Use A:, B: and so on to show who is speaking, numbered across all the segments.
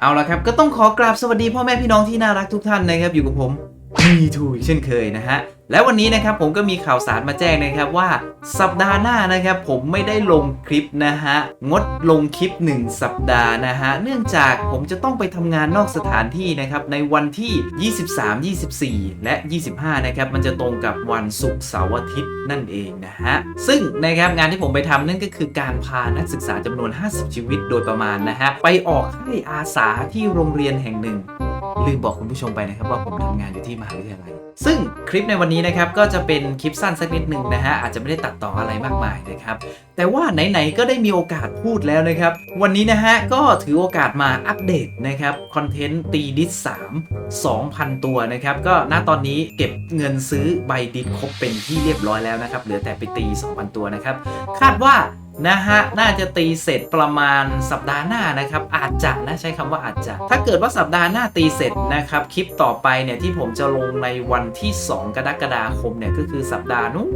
A: เอาละครับก็ต้องขอกราบสวัสดีพ่อแม่พี่น้องที่น่ารักทุกท่านนะครับอยู่กับผม มีทูอีกเช่นเคยนะฮะ และวันนี้นะครับผมก็มีข่าวสารมาแจ้งนะครับว่าสัปดาห์หน้านะครับผมไม่ได้ลงคลิปนะฮะ งดลงคลิป 1 สัปดาห์นะฮะ เนื่องจากผมจะต้องไปทำงานนอกสถานที่นะครับในวันที่ 23 24 และ 25 นะครับ มันจะตรงกับวันศุกร์เสาร์อาทิตย์นั่นเองนะฮะ ซึ่งนะครับงานที่ผมไปทำนั่นก็คือการพานักศึกษาจำนวน 50 ชีวิตโดยประมาณนะฮะไปออกให้อาสาที่โรงเรียนแห่งหนึ่ง ลืมบอกคุณผู้ชมไปนะครับว่าผมทำงานอยู่ที่มหาวิทยาลัย ซึ่งคลิปในวันนี้นะครับก็จะเป็นคลิปสั้นสักนิดหนึ่งนะฮะอาจจะไม่ได้ตัดต่ออะไรมากมายนะครับ แต่ว่าไหนๆก็ได้มีโอกาสพูดแล้วนะครับ วันนี้นะฮะก็ถือโอกาสมาอัปเดตนะครับคอนเทนต์ตีดิส3 2,000ตัวนะครับ ก็ณตอนนี้เก็บเงินซื้อใบดิสครบเป็นที่เรียบร้อยแล้วนะครับเหลือแต่ไปตี 2,000 ตัวนะครับ คาดว่า นะฮะ น่าจะตีเสร็จประมาณสัปดาห์หน้านะครับ อาจจะนะใช้คำว่าอาจจะ ถ้าเกิดว่าสัปดาห์หน้าตีเสร็จนะครับ คลิปต่อไปเนี่ยที่ผมจะลงในวันที่ 2 กรกฎาคมเนี่ยก็คือสัปดาห์นู้น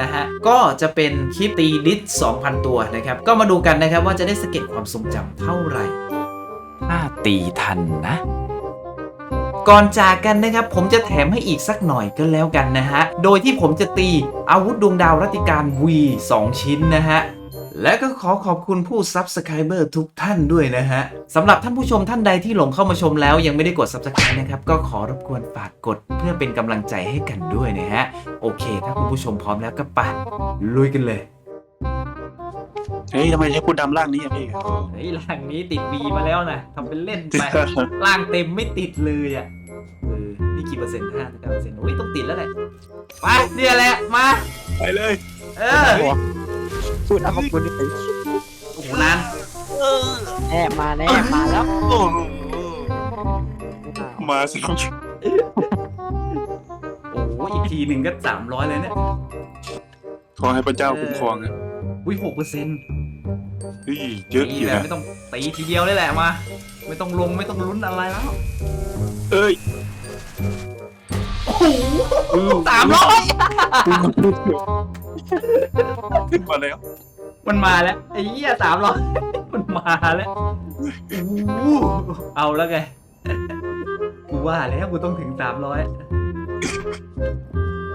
A: นะฮะ ก็จะเป็นคลิปตีดิส2,000 ตัวนะครับ ก็มาดูกันนะครับว่าจะได้สเก็ตความทรงจำเท่าไหร่ถ้าตีทันนะก่อนจากกันนะครับ ผมจะแถมให้อีกสักหน่อยก็แล้วกันนะฮะ โดยที่ผมจะตีอาวุธดวงดาวรัติการ V 2 ชิ้นนะฮะ และก็ขอขอบคุณผู้ Subscriber ทุกท่านด้วยนะฮะสำหรับท่านผู้ชมท่านใดที่หลงเข้ามาชมแล้วยังไม่ได้กด Subscribe นะครับก็ขอรบกวนฝากกดเพื่อเป็นกำลังใจให้กันด้วยนะฮะโอเค ถ้าคุณผู้ชมพร้อมแล้วก็ไปลุยกันเลย
B: เฮ้ยทำไมใช้พูดดำร่างนี้อะพี่
A: เฮ้ยร่างนี้ติด V มาแล้วนะทำเป็นเล่นไป ร่างเต็มไม่ติดเลยอะเออนี่กี่เปอร์เซ็นต์ห้าสิบเปอร์เซ็นต์โอ้ยต้องติดแล้วแหละไปเนี่ยแหละมา
B: ไปเลย
A: เออ
C: พูดเอาขอบคุณ
A: โอ้โหนาน
C: แน่มาแน่มาแล้ว
B: โอ้โหมาสิครับ
A: โอ้โหอีกทีหนึ่งก็สามร้อยเลยเนี่ย
B: ขอให้พระเจ้าคุ้มครองนะ
A: อุ้ยหกเปอร์เซ็นต์
B: เฮ้ยเยอะ
A: ตี
B: อยู่
A: แบบ
B: นะ
A: ไม่ต้องตีทีเดียวเลยแหละมา ไม่ต้องลงไม่ต้องลุ้นอะไรแล้ว
B: เอ้ย
A: โอ้โหสามร้อย
B: ขึ้นมาแล้ว
A: มันมาแล้วไอ้เหี้ยสามร้อยมันมาแล้วโอ้โหเอาแล้วไงกูว่าแล้วกูต้องถึงสามร้อย